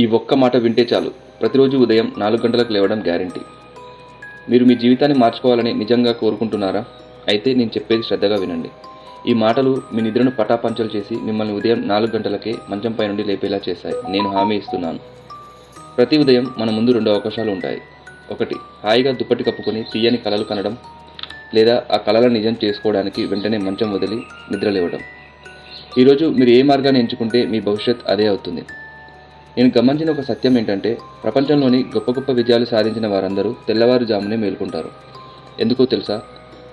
ఈ ఒక్క మాట వింటే చాలు. ప్రతిరోజు ఉదయం నాలుగు గంటలకు లేవడం గ్యారంటీ. మీరు మీ జీవితాన్ని మార్చుకోవాలని నిజంగా కోరుకుంటున్నారా? అయితే నేను చెప్పేది శ్రద్ధగా వినండి. ఈ మాటలు మీ నిద్రను పటాపంచలు చేసి మిమ్మల్ని ఉదయం నాలుగు గంటలకే మంచంపై నుండి లేపేలా చేశాయి. నేను హామీ ఇస్తున్నాను. ప్రతి ఉదయం మన ముందు రెండు అవకాశాలు ఉంటాయి. ఒకటి హాయిగా దుప్పటి కప్పుకొని తీయని కలలు కనడం లేదా ఆ కళలను నిజం చేసుకోవడానికి వెంటనే మంచం వదిలి నిద్ర లేవడం ఈరోజు మీరు ఏ మార్గాన్ని ఎంచుకుంటే మీ భవిష్యత్ అదే అవుతుంది. నేను గమనించిన ఒక సత్యం ఏంటంటే ప్రపంచంలోని గొప్ప గొప్ప విజయాలు సాధించిన వారందరూ తెల్లవారుజామునే మేల్కొంటారు. ఎందుకో తెలుసా?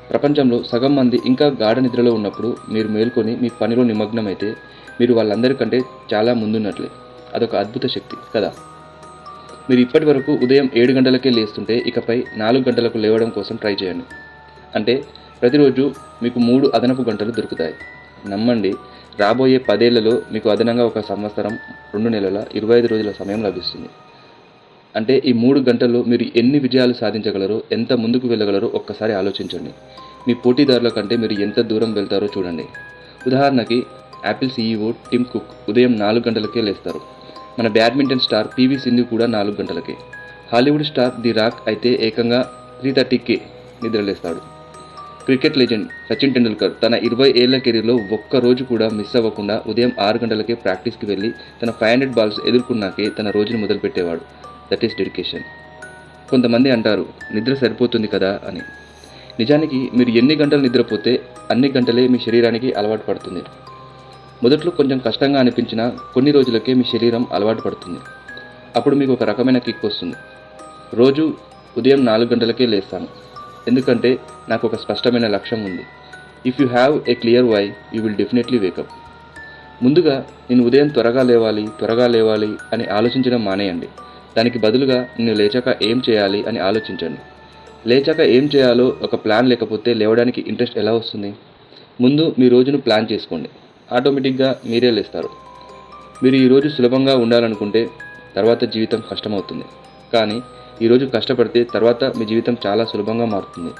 ప్రపంచంలో సగం మంది ఇంకా గాఢ నిద్రలో ఉన్నప్పుడు మీరు మేల్కొని మీ పనిలో నిమగ్నమైతే మీరు వాళ్ళందరికంటే చాలా ముందున్నట్లే. అదొక అద్భుత శక్తి కదా? మీరు ఇప్పటి వరకు ఉదయం ఏడు గంటలకే లేస్తుంటే ఇకపై నాలుగు గంటలకు లేవడం కోసం ట్రై చేయండి. అంటే ప్రతిరోజు మీకు మూడు అదనపు గంటలు దొరుకుతాయి. నమ్మండి. రాబోయే పదేళ్ళలో మీకు అదనంగా ఒక సంవత్సరం రెండు నెలల ఇరవై ఐదు రోజుల సమయం లభిస్తుంది. అంటే ఈ మూడు గంటల్లో మీరు ఎన్ని విజయాలు సాధించగలరో ఎంత ముందుకు వెళ్ళగలరో ఒక్కసారి ఆలోచించండి. మీ పోటీదారుల కంటే మీరు ఎంత దూరం వెళ్తారో చూడండి. ఉదాహరణకి యాపిల్ సీఈఓ టిమ్ కుక్ ఉదయం నాలుగు గంటలకే లేస్తారు. మన బ్యాడ్మింటన్ స్టార్ పివి సింధు కూడా నాలుగు గంటలకే. హాలీవుడ్ స్టార్ ది రాక్ అయితే ఏకంగా త్రీ థర్టీకే నిద్రలేస్తాడు. క్రికెట్ లెజెండ్ సచిన్ టెండూల్కర్ తన ఇరవై ఏళ్ళ కెరీర్లో ఒక్క రోజు కూడా మిస్ అవ్వకుండా ఉదయం ఆరు గంటలకే ప్రాక్టీస్కి వెళ్ళి తన ఫైవ్ హండ్రెడ్ బాల్స్ ఎదుర్కొన్నాకే తన రోజును మొదలుపెట్టేవాడు. దట్ ఈస్ డెడికేషన్ కొంతమంది అంటారు నిద్ర సరిపోతుంది కదా అని. నిజానికి మీరు ఎన్ని గంటలు నిద్రపోతే అన్ని గంటలే మీ శరీరానికి అలవాటు పడుతుంది. మొదట్లో కొంచెం కష్టంగా అనిపించినా కొన్ని రోజులకే మీ శరీరం అలవాటు పడుతుంది. అప్పుడు మీకు ఒక రకమైన కిక్ వస్తుంది. రోజు ఉదయం నాలుగు గంటలకే లేస్తాను. ఎందుకంటే నాకు ఒక స్పష్టమైన లక్ష్యం ఉంది. If you have a clear why you will definitely wake up ముందుగా నేను ఉదయం త్వరగా లేవాలి త్వరగా లేవాలి అని ఆలోచించడం మానేయండి. దానికి బదులుగా నేను లేచాక ఏం చేయాలి అని ఆలోచించండి. లేచాక ఏం చేయాలో ఒక ప్లాన్ లేకపోతే లేవడానికి ఇంట్రెస్ట్ ఎలా వస్తుంది? ముందు మీ రోజును ప్లాన్ చేసుకోండి. ఆటోమేటిక్గా మీరే లేస్తారు. మీరు ఈరోజు సులభంగా ఉండాలనుకుంటే తర్వాత జీవితం కష్టమవుతుంది. కానీ ఈరోజు కష్టపడితే తర్వాత మీ జీవితం చాలా సులభంగా మారుతుంది.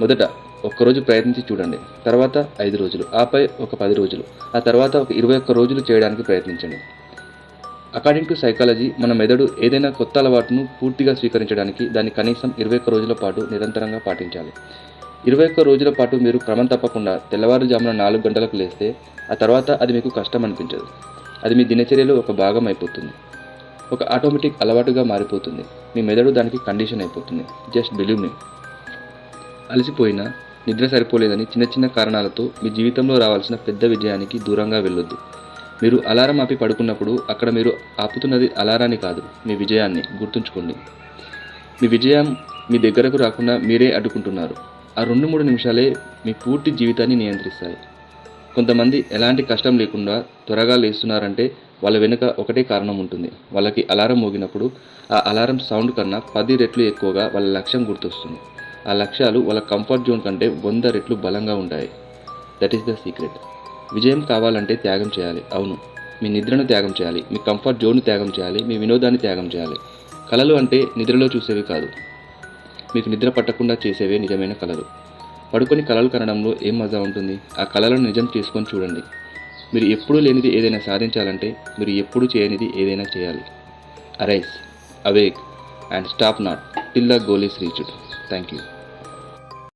మొదట ఒక్కరోజు ప్రయత్నించి చూడండి. తర్వాత ఐదు రోజులు ఆపై ఒక పది రోజులు ఆ తర్వాత ఒక ఇరవై ఒక్క రోజులు చేయడానికి ప్రయత్నించండి. అకార్డింగ్ టు సైకాలజీ మన మెదడు ఏదైనా కొత్త అలవాటును పూర్తిగా స్వీకరించడానికి దాన్ని కనీసం ఇరవై ఒక్క రోజుల పాటు నిరంతరంగా పాటించాలి. ఇరవై ఒక్క రోజుల పాటు మీరు క్రమం తప్పకుండా తెల్లవారుజామున నాలుగు గంటలకు లేస్తే ఆ తర్వాత అది మీకు కష్టం అనిపించదు. అది మీ దినచర్యలో ఒక భాగం అయిపోతుంది. ఒక ఆటోమేటిక్ అలవాటుగా మారిపోతుంది. మీ మెదడు దానికి కండిషన్ అయిపోతుంది. Just believe me. అలసిపోయినా నిద్ర సరిపోలేదని చిన్న చిన్న కారణాలతో మీ జీవితంలో రావాల్సిన పెద్ద విజయానికి దూరంగా వెళ్ళొద్దు. మీరు అలారం ఆపి పడుకున్నప్పుడు అక్కడ మీరు ఆపుతున్నది అలారాన్ని కాదు మీ విజయాన్ని గుర్తుంచుకోండి. మీ విజయం మీ దగ్గరకు రాకుండా మీరే అడ్డుకుంటున్నారు. ఆ రెండు మూడు నిమిషాలే మీ పూర్తి జీవితాన్ని నియంత్రిస్తాయి. కొంతమంది ఎలాంటి కష్టం లేకుండా త్వరగా లేస్తున్నారంటే వాళ్ళ వెనుక ఒకటే కారణం ఉంటుంది. వాళ్ళకి అలారం మోగినప్పుడు ఆ అలారం సౌండ్ కన్నా పది రెట్లు ఎక్కువగా వాళ్ళ లక్ష్యం గుర్తొస్తుంది. ఆ లక్ష్యాలు వాళ్ళ కంఫర్ట్ జోన్ కంటే వంద రెట్లు బలంగా ఉంటాయి. దట్ ఈస్ ద సీక్రెట్ విజయం కావాలంటే త్యాగం చేయాలి. అవును. మీ నిద్రను త్యాగం చేయాలి. మీ కంఫర్ట్ జోన్ను త్యాగం చేయాలి. మీ వినోదాన్ని త్యాగం చేయాలి. కళలు అంటే నిద్రలో చూసేవి కాదు. మీకు నిద్ర పట్టకుండా చేసేవే నిజమైన కళలు. పడుకొని కళలు కనడంలో ఏం మజా ఉంటుంది? ఆ కళలను నిజం చేసుకొని చూడండి. మీరు ఎప్పుడూ లేనిది ఏదైనా సాధించాలంటే మీరు ఎప్పుడూ చేయనిది ఏదైనా చేయాలి. Arise awake and stop not till the goal is reached thank you